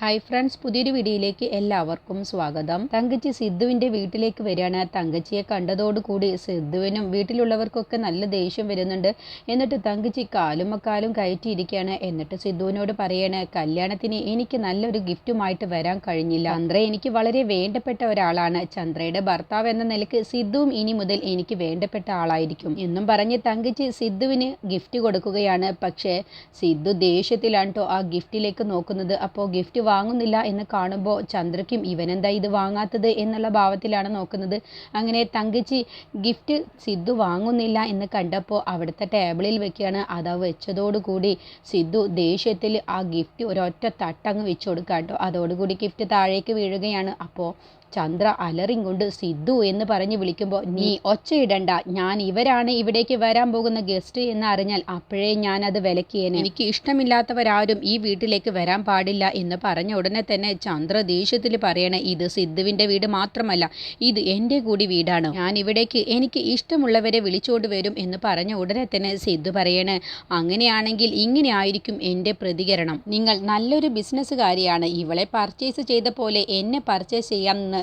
Hi friends പുതിയൊരു വീഡിയോയിലേക്ക് എല്ലാവർക്കും സ്വാഗതം. തങ്കച്ചി സിദ്ധുവിന്റെ വീട്ടിലേക്ക് വരികയാണ്. തങ്കച്ചിയെ കണ്ടതോടുകൂടി സിദ്ധുവിനും വീട്ടിലുള്ളവർക്കൊക്കെ നല്ല ദേഷ്യം വരുന്നുണ്ട്. എന്നിട്ട് തങ്കച്ചി കാലും കാലും കയറ്റിയിരിക്കുകയാണ്. എന്നിട്ട് സിദ്ധുവിനോട് പറയാണ് കല്യാണത്തിന് എനിക്ക് നല്ലൊരു ഗിഫ്റ്റുമായിട്ട് വരാൻ കഴിഞ്ഞില്ല. ചന്ദ്ര എനിക്ക് വളരെ വേണ്ടപ്പെട്ട ഒരാളാണ്. ചന്ദ്രയുടെ ഭർത്താവ് എന്ന നിലയ്ക്ക് സിദ്ധുവും ഇനി മുതൽ എനിക്ക് വേണ്ടപ്പെട്ട ആളായിരിക്കും. എന്നും പറഞ്ഞ് തങ്കച്ചി സിദ്ധുവിന് ഗിഫ്റ്റ് കൊടുക്കുകയാണ്. പക്ഷേ സിദ്ധു ദേഷ്യത്തിലാണ് ആ ഗിഫ്റ്റിലേക്ക് നോക്കുന്നത്. അപ്പോൾ ഗിഫ്റ്റ് വാങ്ങുന്നില്ല എന്ന് കാണുമ്പോൾ ചന്ദ്രയ്ക്കും ഇവനെന്താ ഇത് വാങ്ങാത്തത് എന്നുള്ള ഭാവത്തിലാണ് നോക്കുന്നത്. അങ്ങനെ തങ്കച്ചി ഗിഫ്റ്റ് സിദ്ധു വാങ്ങുന്നില്ല എന്ന് കണ്ടപ്പോൾ അവിടുത്തെ ടേബിളിൽ വെക്കുകയാണ്. അത് വെച്ചതോടുകൂടി സിദ്ധു ദേഷ്യത്തിൽ ആ ഗിഫ്റ്റ് ഒരൊറ്റ തട്ടങ്ങ് വെച്ച് കൊടുക്കാം കേട്ടോ അതോടുകൂടി ഗിഫ്റ്റ് താഴേക്ക് വീഴുകയാണ്. അപ്പോൾ ചന്ദ്ര അലറിയും കൊണ്ട് സിദ്ധു എന്ന് പറഞ്ഞ് വിളിക്കുമ്പോൾ നീ ഒച്ചയിടണ്ട. ഞാൻ ഇവരാണ് ഇവിടേക്ക് വരാൻ പോകുന്ന ഗസ്റ്റ് എന്ന് അറിഞ്ഞാൽ അപ്പോഴേ ഞാൻ അത് വിലക്കിയേനെ. എനിക്ക് ഇഷ്ടമില്ലാത്തവരാരും ഈ വീട്ടിലേക്ക് വരാൻ പാടില്ല എന്ന് പറഞ്ഞ ഉടനെ തന്നെ ചന്ദ്ര ദേഷ്യത്തിൽ പറയണേ ഇത് സിദ്ധുവിന്റെ വീട് മാത്രമല്ല ഇത് എന്റെ കൂടി വീടാണ്. ഞാൻ ഇവിടേക്ക് എനിക്ക് ഇഷ്ടമുള്ളവരെ വിളിച്ചുകൊണ്ട് വരും എന്ന് പറഞ്ഞ ഉടനെ തന്നെ സിദ്ധു പറയണേ അങ്ങനെയാണെങ്കിൽ ഇങ്ങനെ ആയിരിക്കും എന്റെ പ്രതികരണം. നിങ്ങൾ നല്ലൊരു ബിസിനസ്സുകാരിയാണ്. ഇവളെ പർച്ചേസ് ചെയ്ത പോലെ എന്നെ പർച്ചേസ്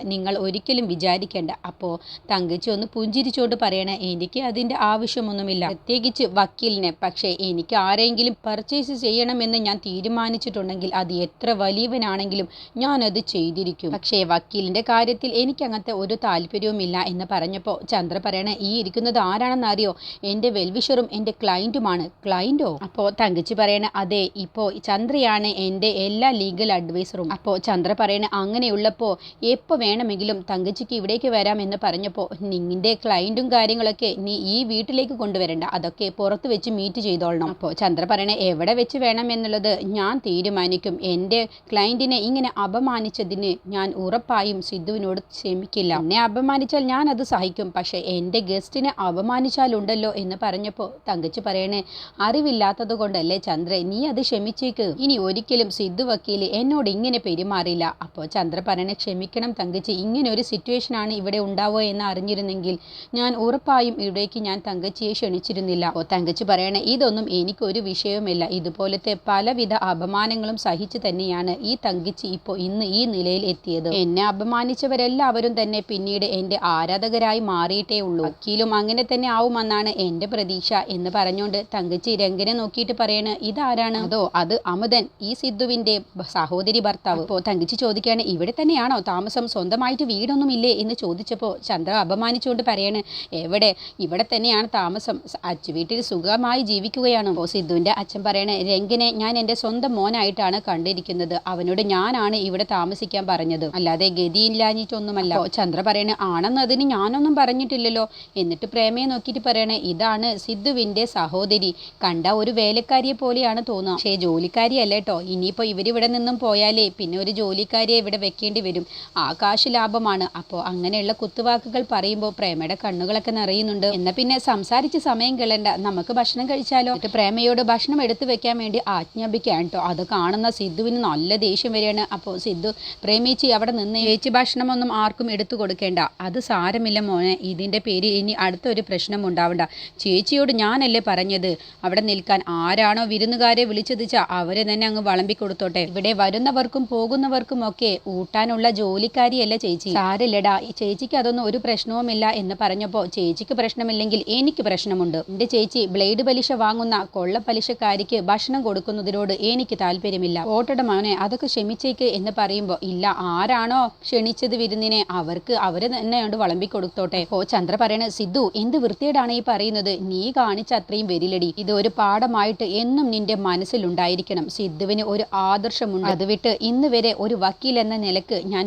നിങ്ങൾ ഒരിക്കലും വിചാരിക്കേണ്ട. അപ്പോൾ തങ്കച്ചി ഒന്ന് പുഞ്ചിരിച്ചോണ്ട് പറയണേ എനിക്ക് അതിന്റെ ആവശ്യമൊന്നുമില്ല. പ്രത്യേകിച്ച് വക്കീലിനെ. പക്ഷേ എനിക്ക് ആരെങ്കിലും പർച്ചേസ് ചെയ്യണമെന്ന് ഞാൻ തീരുമാനിച്ചിട്ടുണ്ടെങ്കിൽ അത് എത്ര വലിയവനാണെങ്കിലും ഞാനത് ചെയ്തിരിക്കും. പക്ഷേ വക്കീലിന്റെ കാര്യത്തിൽ എനിക്ക് അങ്ങനത്തെ ഒരു താല്പര്യവുമില്ല എന്ന് പറഞ്ഞപ്പോൾ ചന്ദ്ര പറയണേ ഈ ഇരിക്കുന്നത് ആരാണെന്ന് അറിയോ? എന്റെ വെൽവിഷറും എന്റെ ക്ലയന്റുമാണ് ക്ലയന്റോ അപ്പോൾ തങ്കച്ചി പറയണേ അതെ ഇപ്പോൾ ചന്ദ്രയാണ് എന്റെ എല്ലാ ലീഗൽ അഡ്വൈസറും അപ്പോൾ ചന്ദ്ര പറയണേ അങ്ങനെയുള്ളപ്പോൾ എപ്പോൾ വേണമെങ്കിലും തങ്കച്ചിക്ക് ഇവിടേക്ക് വരാമെന്ന് പറഞ്ഞപ്പോൾ നിങ്ങളുടെ ക്ലയന്റും കാര്യങ്ങളൊക്കെ നീ ഈ വീട്ടിലേക്ക് കൊണ്ടുവരണ്ട. അതൊക്കെ പുറത്ത് വെച്ച് മീറ്റ് ചെയ്തോളണം. അപ്പോൾ ചന്ദ്ര പറയണേ എവിടെ വെച്ച് വേണം എന്നുള്ളത് ഞാൻ തീരുമാനിക്കും. എന്റെ ക്ലയന്റിനെ ഇങ്ങനെ അപമാനിച്ചതിന് ഞാൻ ഉറപ്പായും സിദ്ധുവിനോട് ക്ഷമിക്കില്ല. എന്നെ അപമാനിച്ചാൽ ഞാൻ അത് സഹിക്കും. പക്ഷേ എന്റെ ഗസ്റ്റിനെ അപമാനിച്ചാലുണ്ടല്ലോ എന്ന് പറഞ്ഞപ്പോൾ തങ്കച്ചി പറയണേ അറിവില്ലാത്തത് കൊണ്ടല്ലേ ചന്ദ്ര നീ അത് ക്ഷമിച്ചേക്ക്. ഇനി ഒരിക്കലും സിദ്ധു വക്കീൽ എന്നോട് ഇങ്ങനെ പെരുമാറില്ല. അപ്പോൾ ചന്ദ്ര പറയണേ ക്ഷമിക്കണം തങ്കച്ചി ഇങ്ങനെ ഒരു സിറ്റുവേഷനാണ് ഇവിടെ ഉണ്ടാവുക എന്ന് അറിഞ്ഞിരുന്നെങ്കിൽ ഞാൻ ഉറപ്പായും ഇവിടേക്ക് ഞാൻ തങ്കച്ചിയെ ക്ഷണിച്ചിരുന്നില്ല. ഓ തങ്കച്ചി പറയണേ ഇതൊന്നും എനിക്കൊരു വിഷയവുമില്ല. ഇതുപോലത്തെ പലവിധ അപമാനങ്ങളും സഹിച്ചു തന്നെയാണ് ഈ തങ്കച്ചി ഇപ്പോൾ ഇന്ന് ഈ നിലയിൽ എത്തിയത്. എന്നെ അപമാനിച്ചവരെല്ലാവരും തന്നെ പിന്നീട് എന്റെ ആരാധകരായി മാറിയിട്ടേ ഉള്ളൂ. വക്കീലും അങ്ങനെ തന്നെ ആവുമെന്നാണ് എന്റെ പ്രതീക്ഷ എന്ന് പറഞ്ഞുകൊണ്ട് തങ്കച്ചി രംഗനെ നോക്കിയിട്ട് പറയണ ഇതാരാണ്? അതോ അത് അമുദൻ ഈ സിദ്ധുവിന്റെ സഹോദരി ഭർത്താവ്. അപ്പോൾ തങ്കച്ചി ചോദിക്കുകയാണ് ഇവിടെ തന്നെയാണോ താമസം സ്വന്തമായിട്ട് വീടൊന്നുമില്ലേ എന്ന് ചോദിച്ചപ്പോൾ ചന്ദ്ര അപമാനിച്ചുകൊണ്ട് പറയാണ് എവിടെ? ഇവിടെ തന്നെയാണ് താമസം. വീട്ടിൽ സുഖമായി ജീവിക്കുകയാണ്. അപ്പോൾ സിദ്ധുവിന്റെ അച്ഛൻ പറയണേ രംഗനെ ഞാൻ എന്റെ സ്വന്തം മോനായിട്ടാണ് കണ്ടിരിക്കുന്നത്. അവനോട് ഞാനാണ് ഇവിടെ താമസിക്കാൻ പറഞ്ഞത്. അല്ലാതെ ഗതിയില്ലാഞ്ഞിട്ടൊന്നുമല്ല. അപ്പോൾ ചന്ദ്ര പറയണേ ആണെന്ന് അതിന് ഞാനൊന്നും പറഞ്ഞിട്ടില്ലല്ലോ. എന്നിട്ട് പ്രേമയെ നോക്കിയിട്ട് പറയണേ ഇതാണ് സിദ്ധുവിന്റെ സഹോദരി. കണ്ട ഒരു വേലക്കാരിയെ പോലെയാണ് തോന്നുക. പക്ഷേ ജോലിക്കാരിയല്ല കേട്ടോ. ഇനിയിപ്പോൾ ഇവരിവിടെ നിന്നും പോയാലേ പിന്നെ ഒരു ജോലിക്കാരിയെ ഇവിടെ വെക്കേണ്ടി വരും. ആ ലാഭമാണ് അപ്പോൾ അങ്ങനെയുള്ള കുത്തുവാക്കുകൾ പറയുമ്പോൾ പ്രേമയുടെ കണ്ണുകളൊക്കെ നിറയുന്നുണ്ട്. എന്നാൽ പിന്നെ സംസാരിച്ച് സമയം കളണ്ട നമുക്ക് ഭക്ഷണം കഴിച്ചാലോ? എന്നിട്ട് പ്രേമയോട് ഭക്ഷണം എടുത്തു വെക്കാൻ വേണ്ടി ആജ്ഞാപിക്കാൻ കേട്ടോ. അത് കാണുന്ന സിദ്ധുവിന് നല്ല ദേഷ്യം വരികയാണ്. അപ്പോൾ സിദ്ധു പ്രേമിച്ചി അവിടെ നിന്ന് ചേച്ചി ഭക്ഷണമൊന്നും ആർക്കും എടുത്തു കൊടുക്കേണ്ട. അത് സാരമില്ല മോനെ. ഇതിന്റെ പേരിൽ ഇനി അടുത്തൊരു പ്രശ്നം ഉണ്ടാവണ്ട. ചേച്ചിയോട് ഞാനല്ലേ പറഞ്ഞത്? അവിടെ നിൽക്കാൻ ആരാണോ വിരുന്നുകാരെ വിളിച്ചത് അവരെ തന്നെ അങ്ങ് വളമ്പി കൊടുത്തോട്ടെ. ഇവിടെ വരുന്നവർക്കും പോകുന്നവർക്കും ഒക്കെ ഊട്ടാനുള്ള ജോലിക്കാരിയല്ല ചേച്ചി? സാരില്ലടാ. ഈ ചേച്ചിക്ക് അതൊന്നും ഒരു പ്രശ്നവുമില്ല എന്ന് പറഞ്ഞപ്പോൾ ചേച്ചിക്ക് പ്രശ്നമില്ലെങ്കിൽ എനിക്ക് പ്രശ്നമുണ്ട്. എന്റെ ചേച്ചി ബ്ലേഡ് പലിശ വാങ്ങുന്ന കൊള്ള പലിശക്കാരിക്ക് ഭക്ഷണം കൊടുക്കുന്നതിനോട് എനിക്ക് താല്പര്യമില്ല. ഓട്ടട മോനെ അതൊക്കെ ക്ഷമിച്ചേക്ക് എന്ന് പറയുമ്പോൾ ഇല്ല ആരാണോ ക്ഷണിച്ചത് വിരുന്നിനെ അവർക്ക് അവർ തന്നെ കൊണ്ട് വളമ്പി കൊടുത്തോട്ടെ. ഓ ചന്ദ്ര പറയണ സിദ്ധു എന്ത് വൃത്തിയേടാണ് ഈ പറയുന്നത്? നീ കാണിച്ച അത്രയും വരിലടി. ഇത് ഒരു പാഠമായിട്ട് എന്നും നിന്റെ മനസ്സിലുണ്ടായിരിക്കണം. സിദ്ധുവിന് ഒരു ആദർശമുണ്ട്. അത് വിട്ട് ഇന്ന് വരെ ഒരു വക്കീൽ എന്ന നിലയ്ക്ക് ഞാൻ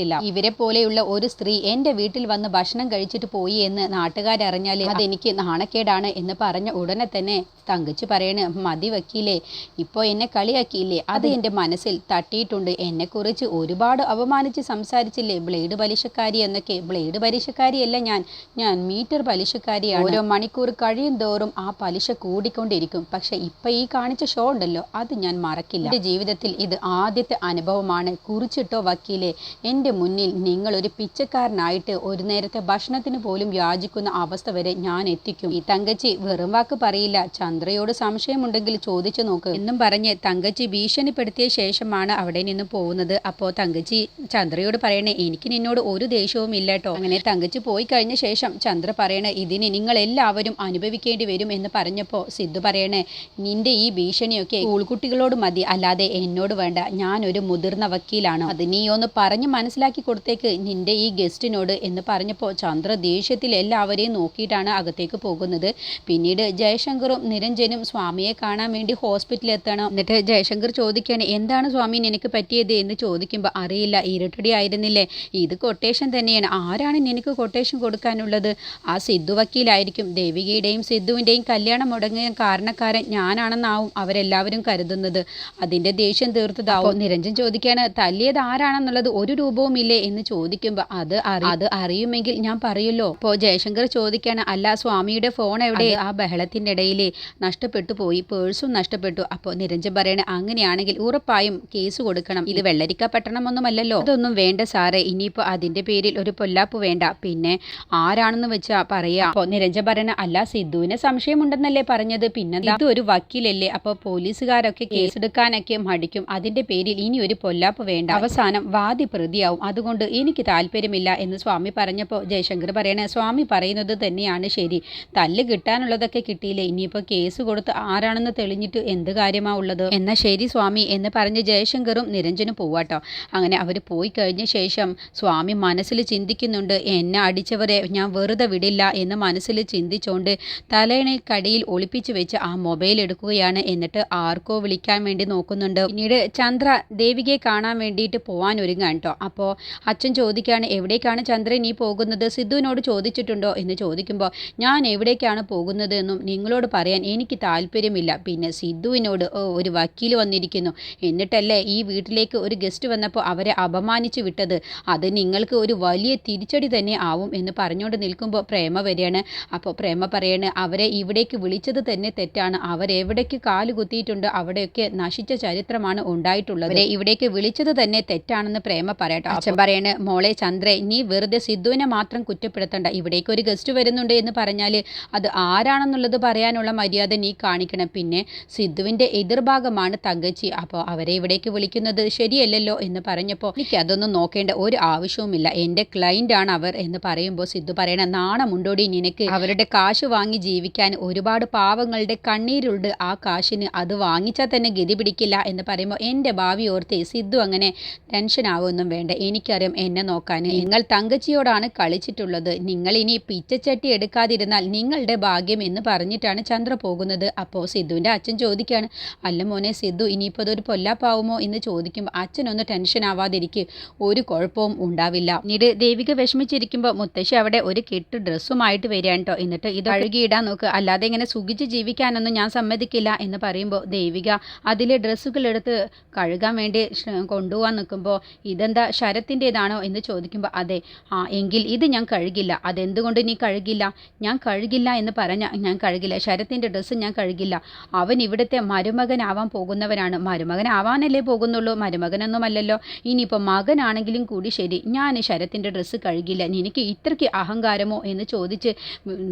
പെരുമാറിയിട്ടില്ല ഇവരെ പോലെയുള്ള ഒരു സ്ത്രീ എന്റെ വീട്ടിൽ വന്ന് ഭക്ഷണം കഴിച്ചിട്ട് പോയി എന്ന് നാട്ടുകാരറിഞ്ഞാൽ അതെനിക്ക് നാണക്കേടാണ് എന്ന് പറഞ്ഞ ഉടനെ തന്നെ തങ്കച്ചു പറയണ് മതി വക്കീലേ ഇപ്പോൾ എന്നെ കളിയാക്കിയില്ലേ? അത് എന്റെ മനസ്സിൽ തട്ടിയിട്ടുണ്ട്. എന്നെക്കുറിച്ച് ഒരുപാട് അപമാനിച്ച് സംസാരിച്ചില്ലേ? ബ്ലേഡ് പലിശക്കാരി എന്നൊക്കെ. ബ്ലേഡ് പലിശക്കാരിയല്ല ഞാൻ. ഞാൻ മീറ്റർ പലിശക്കാരിയാണ്. ഓരോ മണിക്കൂർ കഴിയും തോറും ആ പലിശ കൂടിക്കൊണ്ടിരിക്കും. പക്ഷെ ഇപ്പൊ ഈ കാണിച്ച ഷോ ഉണ്ടല്ലോ അത് ഞാൻ മറക്കില്ല. എന്റെ ജീവിതത്തിൽ ഇത് ആദ്യത്തെ അനുഭവമാണ്. കുറിച്ചിട്ടോ വക്കീലെ എന്റെ എന്റെ മുന്നിൽ നിങ്ങളൊരു പിച്ചക്കാരനായിട്ട് ഒരു നേരത്തെ ഭക്ഷണത്തിന് പോലും യാചിക്കുന്ന അവസ്ഥ വരെ ഞാൻ എത്തിക്കും. ഈ തങ്കച്ചി വെറും വാക്ക് പറയില്ല. ചന്ദ്രയോട് സംശയമുണ്ടെങ്കിൽ ചോദിച്ചു നോക്ക്. എന്നും പറഞ്ഞ് തങ്കച്ചി ഭീഷണിപ്പെടുത്തിയ ശേഷമാണ് അവിടെ നിന്ന് പോകുന്നത്. അപ്പോൾ തങ്കച്ചി ചന്ദ്രയോട് പറയണേ എനിക്ക് നിന്നോട് ഒരു ദേഷ്യവും ഇല്ല കേട്ടോ അങ്ങനെ തങ്കച്ചി പോയി കഴിഞ്ഞ ശേഷം ചന്ദ്ര പറയണേ ഇതിന് നിങ്ങൾ എല്ലാവരും അനുഭവിക്കേണ്ടി വരും എന്ന് പറഞ്ഞപ്പോൾ സിദ്ധു പറയണേ നിന്റെ ഈ ഭീഷണിയൊക്കെ സ്കൂൾകുട്ടികളോട് മതി. അല്ലാതെ എന്നോട് വേണ്ട. ഞാനൊരു മുതിർന്ന വക്കീലാണ്. അത് നീ ഒന്ന് പറഞ്ഞു മനസ്സിലാക്കി കൊടുത്തേക്ക് നിന്റെ ഈ ഗസ്റ്റിനോട് എന്ന് പറഞ്ഞപ്പോൾ ചന്ദ്ര ദേഷ്യത്തിൽ എല്ലാവരെയും നോക്കിയിട്ടാണ് അകത്തേക്ക് പോകുന്നത്. പിന്നീട് ജയശങ്കറും നിരഞ്ജനും സ്വാമിയെ കാണാൻ വേണ്ടി ഹോസ്പിറ്റലിൽ എത്തണം. എന്നിട്ട് ജയശങ്കർ ചോദിക്കുകയാണ് എന്താണ് സ്വാമി നിനക്ക് പറ്റിയത്? എന്ന് ചോദിക്കുമ്പോൾ അറിയില്ല ഇരട്ടടി ആയിരുന്നില്ലേ. ഇത് കൊട്ടേഷൻ തന്നെയാണ്. ആരാണ് നിനക്ക് കൊട്ടേഷൻ കൊടുക്കാനുള്ളത്? ആ സിദ്ധു വക്കീലായിരിക്കും. ദേവികയുടെയും സിദ്ധുവിന്റെയും കല്യാണം മുടങ്ങിയ കാരണക്കാരൻ ഞാനാണെന്നാവും അവരെല്ലാവരും കരുതുന്നത്. അതിന്റെ ദേഷ്യം തീർത്തതാവും. നിരഞ്ജൻ ചോദിക്കുകയാണ് തല്ലിയത് ആരാണെന്നുള്ളത് ഒരു രൂപവും ഇല്ലേ എന്ന് ചോദിക്കുമ്പോൾ അത് അത് അറിയുമെങ്കിൽ ഞാൻ പറയുമല്ലോ ഇപ്പോൾ ജയശങ്കർ ചോദിക്കാണ് അല്ല സ്വാമിയുടെ ഫോൺ എവിടെ? ആ ബഹളത്തിന്റെ ഇടയിൽ നഷ്ടപ്പെട്ടു പോയി പേഴ്സും നഷ്ടപ്പെട്ടു. അപ്പോൾ നിരഞ്ജൻ പറയണ അങ്ങനെയാണെങ്കിൽ ഉറപ്പായും കേസ് കൊടുക്കണം. ഇത് വെള്ളരിക്ക പട്ടണമൊന്നുമല്ലല്ലോ. അതൊന്നും വേണ്ട സാറേ ഇനിയിപ്പോൾ അതിന്റെ പേരിൽ ഒരു പൊല്ലാപ്പ് വേണ്ട. പിന്നെ ആരാണെന്ന് വെച്ചാ പറയാ. അപ്പോൾ നിരഞ്ജൻ പറയണ അല്ല സിദ്ധുവിന് സംശയമുണ്ടെന്നല്ലേ പറഞ്ഞത്. പിന്നെ ഇത് ഒരു വക്കീലല്ലേ. അപ്പോൾ പോലീസുകാരൊക്കെ കേസെടുക്കാനൊക്കെ മടിക്കും. അതിന്റെ പേരിൽ ഇനി ഒരു പൊല്ലാപ്പ് വേണ്ട. അവസാനം വാദി പ്രതിയാവും. അതുകൊണ്ട് എനിക്ക് താല്പര്യമില്ല എന്ന് സ്വാമി പറഞ്ഞപ്പോൾ ജയശങ്കർ പറയണേ സ്വാമി പറയുന്നത് തന്നെയാണ് ശരി. തല്ല് കിട്ടാനുള്ളതൊക്കെ കിട്ടിയില്ലേ? ഇനിയിപ്പോൾ കേസ് കൊടുത്ത് ആരാണെന്ന് തെളിഞ്ഞിട്ട് എന്ത് കാര്യമാ ഉള്ളത്? എന്നാൽ ശരി സ്വാമി എന്ന് പറഞ്ഞ് ജയശങ്കറും നിരഞ്ജനും പോവാട്ടോ. അങ്ങനെ അവർ പോയി കഴിഞ്ഞ ശേഷം സ്വാമി മനസ്സിൽ ചിന്തിക്കുന്നുണ്ട് എന്നെ അടിച്ചവരെ ഞാൻ വെറുതെ വിടില്ല എന്ന് മനസ്സിൽ ചിന്തിച്ചുകൊണ്ട് തലയണക്കടിയിൽ ഒളിപ്പിച്ചു വെച്ച് ആ മൊബൈൽ എടുക്കുകയാണ്. എന്നിട്ട് ആർക്കോ വിളിക്കാൻ വേണ്ടി നോക്കുന്നുണ്ട്. പിന്നീട് ചന്ദ്ര ദേവികയെ കാണാൻ വേണ്ടിയിട്ട് പോവാൻ ഒരുങ്ങാൻ കേട്ടോ അപ്പോൾ അച്ഛൻ ചോദിക്കുകയാണ് എവിടേക്കാണ് ചന്ദ്രൻ നീ പോകുന്നത്? സിദ്ധുവിനോട് ചോദിച്ചിട്ടുണ്ടോ എന്ന് ചോദിക്കുമ്പോൾ ഞാൻ എവിടേക്കാണ് പോകുന്നത് എന്നും നിങ്ങളോട് പറയാൻ എനിക്ക് താല്പര്യമില്ല. പിന്നെ സിദ്ധുവിനോട് ഒരു വക്കീൽ വന്നിരിക്കുന്നു. എന്നിട്ടല്ലേ ഈ വീട്ടിലേക്ക് ഒരു ഗസ്റ്റ് വന്നപ്പോൾ അവരെ അപമാനിച്ചു വിട്ടത്? അത് നിങ്ങൾക്ക് ഒരു വലിയ തിരിച്ചടി തന്നെ ആവും എന്ന് പറഞ്ഞുകൊണ്ട് നിൽക്കുമ്പോൾ പ്രേമ വരികയാണ്. അപ്പോൾ പ്രേമ പറയാണ് അവരെ ഇവിടേക്ക് വിളിച്ചത് തന്നെ തെറ്റാണ്. അവരെവിടേക്ക് കാൽ കുത്തിയിട്ടുണ്ട് അവിടെയൊക്കെ നശിച്ച ചരിത്രമാണ് ഉണ്ടായിട്ടുള്ളത്. ഇവിടേക്ക് വിളിച്ചത് തന്നെ തെറ്റാണെന്ന് പ്രേമ പറയട്ടോ. അച്ഛൻ പറയാണ് മോളെ ചന്ദ്രേ നീ വെറുതെ സിദ്ധുവിനെ മാത്രം കുറ്റപ്പെടുത്തണ്ട. ഇവിടേക്ക് ഒരു ഗസ്റ്റ് വരുന്നുണ്ട് എന്ന് പറഞ്ഞാൽ അത് ആരാണെന്നുള്ളത് പറയാനുള്ള മര്യാദ നീ കാണിക്കണം. പിന്നെ സിദ്ധുവിന്റെ എതിർഭാഗമാണ് തങ്കച്ചി. അപ്പോൾ അവരെ ഇവിടേക്ക് വിളിക്കുന്നത് ശരിയല്ലല്ലോ എന്ന് പറഞ്ഞപ്പോൾ എനിക്ക് അതൊന്നും നോക്കേണ്ട ഒരു ആവശ്യവുമില്ല. എന്റെ ക്ലൈന്റ് ആണ് അവർ എന്ന് പറയുമ്പോൾ സിദ്ധു പറയണ നാണമുണ്ടോടി നിനക്ക്? അവരുടെ കാശ് വാങ്ങി ജീവിക്കാൻ ഒരുപാട് പാവങ്ങളുടെ കണ്ണീരുണ്ട്. ആ കാശിന് അത് വാങ്ങിച്ചാൽ തന്നെ ഗതി പിടിക്കില്ല എന്ന് പറയുമ്പോൾ എന്റെ ഭാവി ഓർത്ത് സിദ്ധു അങ്ങനെ ടെൻഷൻ ആവുമൊന്നും വേണ്ട. എനിക്കറിയാം എന്നെ നോക്കാൻ. നിങ്ങൾ തങ്കച്ചിയോടാണ് കളിച്ചിട്ടുള്ളത്. നിങ്ങൾ ഇനി പിച്ചച്ചട്ടി എടുക്കാതിരുന്നാൽ നിങ്ങളുടെ ഭാഗ്യം എന്ന് പറഞ്ഞിട്ടാണ് ചന്ദ്ര പോകുന്നത്. അപ്പോൾ സിദ്ധുവിന്റെ അച്ഛൻ ചോദിക്കുകയാണ് അല്ല മോനെ സിദ്ധു ഇനിയിപ്പോൾ അതൊരു പൊല്ലാപ്പാവുമോ? എന്ന് ചോദിക്കുമ്പോൾ അച്ഛനൊന്ന് ടെൻഷൻ ആവാതിരിക്കുക ഒരു കുഴപ്പവും ഉണ്ടാവില്ല. പിന്നീട് ദേവിക വിഷമിച്ചിരിക്കുമ്പോൾ മുത്തശ്ശി അവിടെ ഒരു കെട്ട് ഡ്രസ്സുമായിട്ട് വരികയാണ് കേട്ടോ എന്നിട്ട് ഇത് അഴുകിയിടാൻ നോക്ക്. അല്ലാതെ ഇങ്ങനെ സുഖിച്ച് ജീവിക്കാനൊന്നും ഞാൻ സമ്മതിക്കില്ല എന്ന് പറയുമ്പോൾ ദേവിക അതിലെ ഡ്രസ്സുകൾ എടുത്ത് കഴുകാൻ വേണ്ടി കൊണ്ടുപോകാൻ നിൽക്കുമ്പോൾ ഇതെന്താ ശരത്തിന്റെതാണോ എന്ന് ചോദിക്കുമ്പോൾ അതെ ആ എങ്കിൽ ഇത് ഞാൻ കഴുകില്ല. അതെന്തുകൊണ്ട് നീ കഴുകില്ല? ഞാൻ കഴുകില്ല എന്ന് പറഞ്ഞ ഞാൻ കഴുകില്ല. ശരത്തിന്റെ ഡ്രസ്സ് ഞാൻ കഴുകില്ല. അവൻ ഇവിടുത്തെ മരുമകനാവാൻ പോകുന്നവനാണ്. മരുമകനാവാനല്ലേ പോകുന്നുള്ളൂ? മരുമകനൊന്നുമല്ലല്ലോ. ഇനിയിപ്പോൾ മകനാണെങ്കിലും കൂടി ശരി. ഞാൻ ശരത്തിന്റെ ഡ്രസ്സ് കഴുകില്ല. എനിക്ക് ഇത്രയ്ക്ക് അഹങ്കാരമോ? എന്ന് ചോദിച്ച്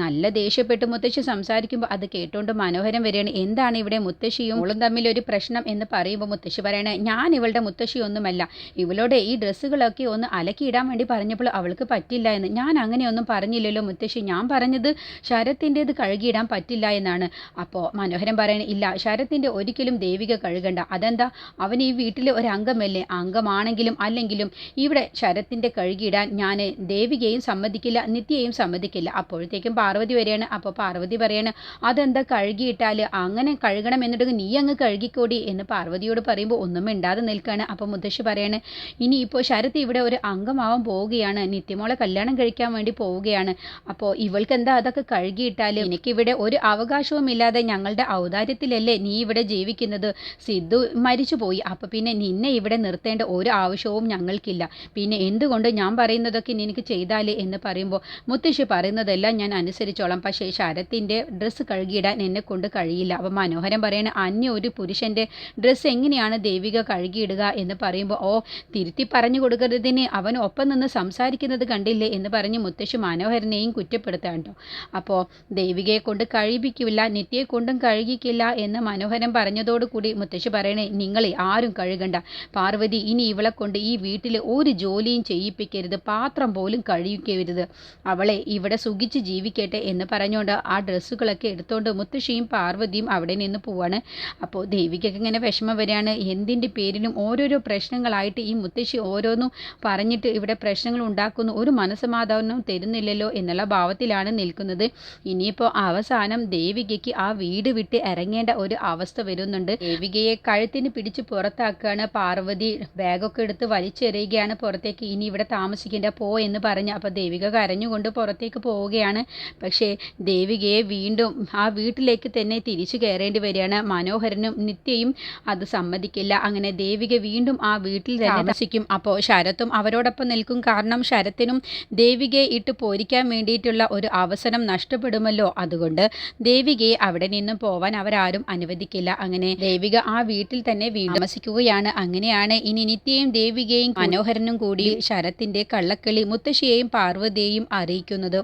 നല്ല ദേഷ്യപ്പെട്ട് മുത്തശ്ശി സംസാരിക്കുമ്പോൾ അത് കേട്ടുകൊണ്ട് മനോഹരം വരികയാണ്. എന്താണ് ഇവിടെ മുത്തശ്ശിയും ഇവളും തമ്മിൽ ഒരു പ്രശ്നം? എന്ന് പറയുമ്പോൾ മുത്തശ്ശി പറയണേ ഞാൻ ഇവളുടെ മുത്തശ്ശിയൊന്നുമല്ല. ഇവളോട് ഈ ഡ്രസ്സുകളൊക്കെ ഒന്ന് അലക്കിയിടാൻ വേണ്ടി പറഞ്ഞപ്പോൾ അവൾക്ക് പറ്റില്ല എന്ന്. ഞാൻ അങ്ങനെയൊന്നും പറഞ്ഞില്ലല്ലോ മുത്തശ്ശി. ഞാൻ പറഞ്ഞത് ശരത്തിന്റേത് കഴുകിയിടാൻ പറ്റില്ല എന്നാണ്. അപ്പോൾ മനോഹരൻ പറയണ ഇല്ല ശരത്തിന്റെ ഒരിക്കലും ദേവിക കഴുകണ്ട. അതെന്താ? അവൻ ഈ വീട്ടിലെ ഒരു അംഗമല്ലേ അംഗമാണെങ്കിലും അല്ലെങ്കിലും ഇവിടെ ശരത്തിന്റെ കഴുകിയിടാൻ ഞാൻ ദേവികയും സമ്മതിക്കില്ല നിത്യയും സമ്മതിക്കില്ല. അപ്പോഴത്തേക്കും പാർവതി വരികയാണ്. അപ്പോൾ പാർവതി പറയാണ് അതെന്താ കഴുകിയിട്ടാൽ അങ്ങനെ കഴുകണം എന്നിട്ടുണ്ടെങ്കിൽ നീ അങ്ങ് കഴുകിക്കോടി എന്ന് പാർവതിയോട് പറയുമ്പോൾ ഒന്നും മിണ്ടാതെ നിൽക്കുകയാണ്. അപ്പോൾ മുത്തശ്ശി പറയാണ് ഇനി ശരത്ത് ഇവിടെ ഒരു അംഗമാവാൻ പോവുകയാണ്. നിത്യമോളെ കല്യാണം കഴിക്കാൻ വേണ്ടി പോവുകയാണ്. അപ്പോൾ ഇവൾക്ക് എന്താ അതൊക്കെ കഴുകിയിട്ടാൽ എനിക്കിവിടെ ഒരു അവകാശവും ഇല്ലാതെ ഞങ്ങളുടെ ഔദാര്യത്തിലല്ലേ നീ ഇവിടെ ജീവിക്കുന്നത്? സിദ്ധു മരിച്ചു പോയി അപ്പോൾ പിന്നെ നിന്നെ ഇവിടെ നിർത്തേണ്ട ഒരു ആവശ്യവും ഞങ്ങൾക്കില്ല. പിന്നെ എന്തുകൊണ്ട് ഞാൻ പറയുന്നതൊക്കെ നിനക്ക് ചെയ്താലേ എന്ന് പറയുമ്പോൾ മുത്തശ്ശി പറയുന്നതെല്ലാം ഞാൻ അനുസരിച്ചോളാം. പക്ഷേ ശരത്തിന്റെ ഡ്രസ്സ് കഴുകിയിടാൻ എന്നെ കൊണ്ട് കഴിയില്ല. അപ്പോൾ മനോഹരൻ പറയണ അന്യ ഒരു പുരുഷന്റെ ഡ്രസ്സ് എങ്ങനെയാണ് ദേവിക കഴുകിയിടുക എന്ന് പറയുമ്പോൾ ഓ തിരുത്തി പറഞ്ഞു പറഞ്ഞു കൊടുക്കരുതിന് അവൻ ഒപ്പം നിന്ന് സംസാരിക്കുന്നത് കണ്ടില്ലേ എന്ന് പറഞ്ഞ് മുത്തശ്ശി മനോഹരനെയും കുറ്റപ്പെടുത്താൻ കേട്ടോ അപ്പോൾ ദേവികയെ കൊണ്ട് കഴിപ്പിക്കില്ല നിത്യയെ കൊണ്ടും കഴുകിക്കില്ല എന്ന് മനോഹരൻ പറഞ്ഞതോടുകൂടി മുത്തശ്ശി പറയണേ നിങ്ങളെ ആരും കഴുകണ്ട. പാർവതി ഇനി ഇവളെ കൊണ്ട് ഈ വീട്ടിൽ ഒരു ജോലിയും ചെയ്യിപ്പിക്കരുത്. പാത്രം പോലും കഴിയിക്കരുത് അവളെ ഇവിടെ സുഖിച്ച് ജീവിക്കട്ടെ എന്ന് പറഞ്ഞുകൊണ്ട് ആ ഡ്രസ്സുകളൊക്കെ എടുത്തുകൊണ്ട് മുത്തശ്ശിയും പാർവതിയും അവിടെ നിന്ന് പോവാണ്. അപ്പോൾ ദേവികയ്ക്ക് ഇങ്ങനെ വിഷമം വരികയാണ്. എന്തിന്റെ പേരിലും ഓരോരോ പ്രശ്നങ്ങളായിട്ട് ഈ മുത്തശ്ശി ഓരോന്നും പറഞ്ഞിട്ട് ഇവിടെ പ്രശ്നങ്ങൾ ഉണ്ടാക്കുന്നു. ഒരു മനസ്സമാധാനം തരുന്നില്ലല്ലോ എന്നുള്ള ഭാവത്തിലാണ് നിൽക്കുന്നത്. ഇനിയിപ്പോൾ അവസാനം ദേവികയ്ക്ക് ആ വീട് വിട്ട് ഇറങ്ങേണ്ട ഒരു അവസ്ഥ വരുന്നുണ്ട്. ദേവികയെ കഴുത്തിന് പിടിച്ച് പുറത്താക്കുകയാണ്. പാർവതി ബാഗൊക്കെ എടുത്ത് വലിച്ചെറിയുകയാണ് പുറത്തേക്ക്. ഇനി ഇവിടെ താമസിക്കേണ്ട പോ എന്ന് പറഞ്ഞ് അപ്പോൾ ദേവിക കരഞ്ഞുകൊണ്ട് പുറത്തേക്ക് പോവുകയാണ്. പക്ഷേ ദേവികയെ വീണ്ടും ആ വീട്ടിലേക്ക് തന്നെ തിരിച്ചു കയറേണ്ടി വരികയാണ്. മനോഹരനും നിത്യയും അത് സമ്മതിക്കില്ല. അങ്ങനെ ദേവിക വീണ്ടും ആ വീട്ടിൽ താമസിക്കും. അപ്പോൾ ശരത്തും അവരോടൊപ്പം നിൽക്കും കാരണം ശരത്തിനും ദേവികയെ ഇട്ട് പോരിക്കാൻ വേണ്ടിയിട്ടുള്ള ഒരു അവസരം നഷ്ടപ്പെടുമല്ലോ. അതുകൊണ്ട് ദേവികയെ അവിടെ നിന്നും പോവാൻ അവരാരും അനുവദിക്കില്ല. അങ്ങനെ ദേവിക ആ വീട്ടിൽ തന്നെ താമസിക്കുകയാണ്. അങ്ങനെയാണ് ഇനി നിത്യയും ദേവികയും മനോഹരനും കൂടി ശരത്തിന്റെ കള്ളക്കളി മുത്തശ്ശിയെയും പാർവതിയെയും അറിയിക്കുന്നത്.